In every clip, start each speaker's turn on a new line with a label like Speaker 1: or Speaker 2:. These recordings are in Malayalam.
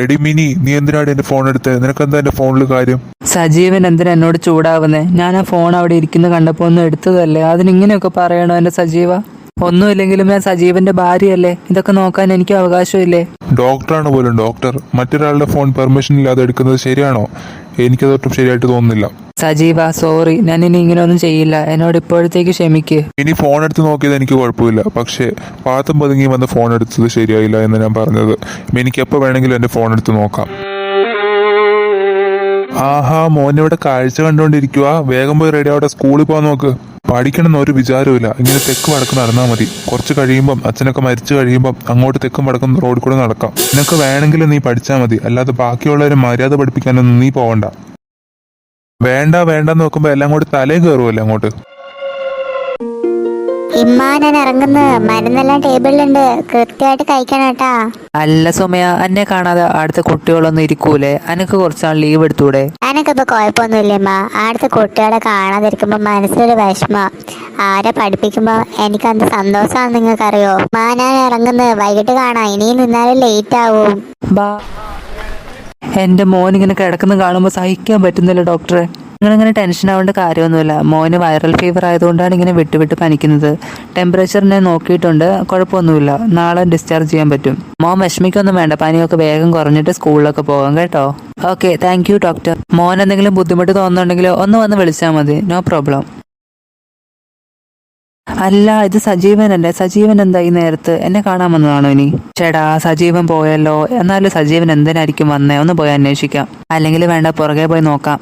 Speaker 1: എടി മിനി നീ എന്തിനാണ് എന്റെ ഫോൺ എടുത്തത് നിനക്കെന്താ എന്റെ ഫോണിൽ കാര്യം?
Speaker 2: സജീവൻ എന്തിനാ എന്നോട് ചൂടാവുന്നേ? ഞാൻ ആ ഫോൺ അവിടെ ഇരിക്കുന്ന കണ്ടപ്പോ ഒന്ന് എടുത്തതല്ലേ? അതിനിങ്ങനെയൊക്കെ പറയണോ എന്റെ സജീവ? ഒന്നും ഒന്നുമില്ലെങ്കിലും ഞാൻ സജീവന്റെ ഭാര്യയല്ലേ? ഇതൊക്കെ നോക്കാൻ എനിക്ക് അവകാശമില്ലേ?
Speaker 1: ഡോക്ടറാണ് പോലും ഡോക്ടർ. മറ്റൊരാളുടെ ഫോൺ പെർമിഷൻ ഇല്ലാതെ എടുക്കുന്നത് ശരിയാണോ? എനിക്കതൊട്ടും ശരിയായിട്ട് തോന്നുന്നില്ല.
Speaker 2: സജീവ സോറി ഞാൻ ഇനി ഇങ്ങനെയൊന്നും ചെയ്യില്ല. എന്നോട് ഇപ്പോഴത്തേക്ക് ക്ഷമിക്ക്.
Speaker 1: ഇനി ഫോൺ എടുത്ത് നോക്കിയത് എനിക്ക് കുഴപ്പമില്ല. പക്ഷേ പാത്തും പതുങ്ങി വന്ന് ഫോൺ എടുത്തത് ശരിയായില്ല എന്ന് ഞാൻ പറഞ്ഞത്. എനിക്ക് എപ്പോൾ വേണമെങ്കിലും എന്റെ ഫോൺ എടുത്ത് നോക്കാം. ആഹാ മോൻ ഇവിടെ കാഴ്ച കണ്ടുകൊണ്ടിരിക്കുക വേഗം പോയി റെഡി ആവട്ടെ സ്കൂളിൽ പോകാൻ നോക്ക്. പഠിക്കണമെന്ന് ഒരു വിചാരമില്ല ഇങ്ങനെ തെക്ക് വടക്ക് നടന്നാൽ മതി. കുറച്ച് കഴിയുമ്പം അച്ഛനൊക്കെ മരിച്ചു കഴിയുമ്പം അങ്ങോട്ട് തെക്കും വടക്കും റോഡിൽ കൂടെ നടക്കാം. നിനക്ക് വേണമെങ്കിൽ നീ പഠിച്ചാൽ മതി. അല്ലാതെ ബാക്കിയുള്ളവരെ മര്യാദ പഠിപ്പിക്കാനൊന്നും നീ പോവണ്ട. വേണ്ട വേണ്ടെന്ന് നോക്കുമ്പോ എല്ലാം കൂടി തലേ കയറുമല്ലോ അങ്ങോട്ട്?
Speaker 3: ഇമ്മാ ഞാൻ ഇറങ്ങുന്നു. മരുന്നെല്ലാം ടേബിളിലുണ്ട്. കൃത്യമായിട്ട് കഴിക്കണം കേട്ടാ.
Speaker 2: അല്ല സുമയ എന്നെ കാണാതെ അടുത്ത കുട്ടികളൊന്നും ഇരിക്കൂലേ? അനക്ക് കുറച്ചാൾ ലീവ് എടുത്തൂടെ?
Speaker 3: അനക്കിപ്പോ കുഴപ്പമൊന്നുമില്ല അമ്മ അടുത്ത കുട്ടികളെ കാണാതിരിക്കുമ്പോ മനസ്സിലൊരു വിഷമ. ആരെ പഠിപ്പിക്കുമ്പോ എനിക്ക് അന്ന് സന്തോഷാണ് നിങ്ങൾക്കറിയോ? മാ ഞാൻ ഇറങ്ങുന്നു. വൈകിട്ട് കാണാം. ഇനിയും നിന്നാലും ലേറ്റ് ആവും.
Speaker 2: ബാ. എന്റെ മോൻ ഇങ്ങനെ കിടക്കുന്ന കാണുമ്പോൾ സഹിക്കാൻ പറ്റുന്നില്ല ഡോക്ടറെ നിങ്ങളിങ്ങനെ ടെൻഷൻ ആവേണ്ട കാര്യമൊന്നുമില്ല. മോന് വൈറൽ ഫീവർ ആയതുകൊണ്ടാണ് ഇങ്ങനെ വിട്ട് വിട്ട് പനിക്കുന്നത് ടെമ്പറേച്ചറിനെ നോക്കിയിട്ടുണ്ട്. കുഴപ്പമൊന്നുമില്ല. നാളെ ഡിസ്ചാർജ് ചെയ്യാൻ പറ്റും. മോൻ വിഷമിക്കൊന്നും വേണ്ട. പനിയൊക്കെ വേഗം കുറഞ്ഞിട്ട് സ്കൂളിലൊക്കെ പോകാം കേട്ടോ. ഓക്കെ താങ്ക് യു ഡോക്ടർ മോൻ എന്തെങ്കിലും ബുദ്ധിമുട്ട് തോന്നുന്നുണ്ടെങ്കിലോ ഒന്ന് വന്ന് വിളിച്ചാൽ മതി. നോ പ്രോബ്ലം അല്ല ഇത് സജീവനല്ലേ? സജീവൻ എന്താ ഈ നേരത്ത്? എന്നെ കാണാൻ വന്നതാണോ ഇനി? ചേടാ സജീവൻ പോയല്ലോ. എന്നാലും സജീവൻ എന്തിനായിരിക്കും വന്നേ? ഒന്ന് പോയി അന്വേഷിക്കാം. അല്ലെങ്കിൽ വേണ്ട പുറകെ പോയി നോക്കാം.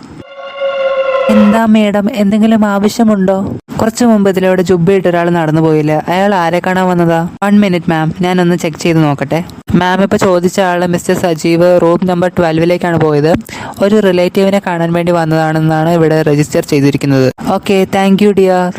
Speaker 2: എന്താ മേഡം എന്തെങ്കിലും ആവശ്യമുണ്ടോ? കുറച്ചു മുമ്പ് ഇതിലൂടെ ജുബയിട്ട് ഒരാൾ നടന്നു പോയില്ല? അയാൾ ആരെ കാണാൻ വന്നതാ? വൺ മിനിറ്റ് മാം ഞാൻ ഒന്ന് ചെക്ക് ചെയ്ത് നോക്കട്ടെ. മാം ഇപ്പൊ ചോദിച്ച ആൾ മിസ്റ്റർ സജീവ് റൂം നമ്പർ ട്വൽവിലേക്കാണ് പോയത്. ഒരു റിലേറ്റീവിനെ കാണാൻ വേണ്ടി വന്നതാണെന്നാണ് ഇവിടെ രജിസ്റ്റർ ചെയ്തിരിക്കുന്നത്. Okay thank you dear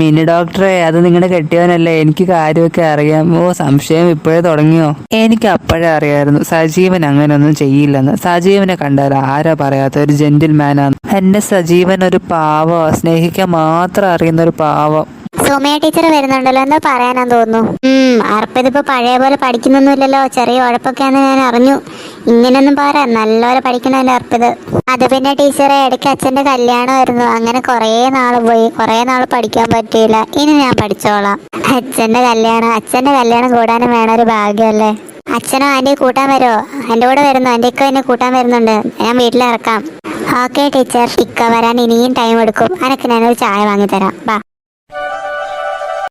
Speaker 2: Mini ഡോക്ടറെ അത് നിങ്ങളുടെ കെട്ടിയവനല്ലേ? എനിക്ക് കാര്യമൊക്കെ അറിയാം. ഓ സംശയം ഇപ്പോഴേ തുടങ്ങിയോ? എനിക്ക് അപ്പോഴേ അറിയായിരുന്നു. സജീവൻ അങ്ങനെയൊന്നും ചെയ്യില്ലെന്ന്. സജീവനെ കണ്ടാൽ ആരാ പറയാത്ത? ഒരു ജെന്റിൽ മാനാണ് എന്റെ സജീവൻ ഒരു പാവം. സ്നേഹിക്കാൻ മാത്രം അറിയുന്ന ഒരു പാവം.
Speaker 3: സുമയ ടീച്ചർ വരുന്നുണ്ടല്ലോ എന്താ പറയാനാ തോന്നുന്നു. അർപ്പിതിപ്പോ പഴയ പോലെ പഠിക്കുന്നൊന്നുമില്ലല്ലോ. ചെറിയ ഉഴപ്പൊക്കെയാന്ന് ഞാൻ അറിഞ്ഞു. ഇങ്ങനെയൊന്നും പറ നല്ലപോലെ പഠിക്കണല്ലോ അർപ്പിത്. അത് പിന്നെ ടീച്ചറെ ഇടയ്ക്ക് അച്ഛന്റെ കല്യാണമായിരുന്നു. അങ്ങനെ കുറേ നാൾ പോയി. കുറേ നാൾ പഠിക്കാൻ പറ്റിയില്ല. ഇനി ഞാൻ പഠിച്ചോളാം. അച്ഛന്റെ കല്യാണം അച്ഛന്റെ കല്യാണം കൂടാനും വേണ ഒരു ഭാഗ്യമല്ലേ? അച്ഛനോ ആന്റി കൂട്ടാൻ വരുമോ എന്റെ കൂടെ വരുന്നു. എന്റെ ഇക്ക എന്നെ കൂട്ടാൻ വരുന്നുണ്ട്. ഞാൻ വീട്ടിലിറക്കാം ഓക്കെ ടീച്ചർ. ഇക്ക വരാൻ ഇനിയും ടൈം എടുക്കും. അനക്ക് ഞാനൊരു ചായ വാങ്ങി തരാം. ബാ.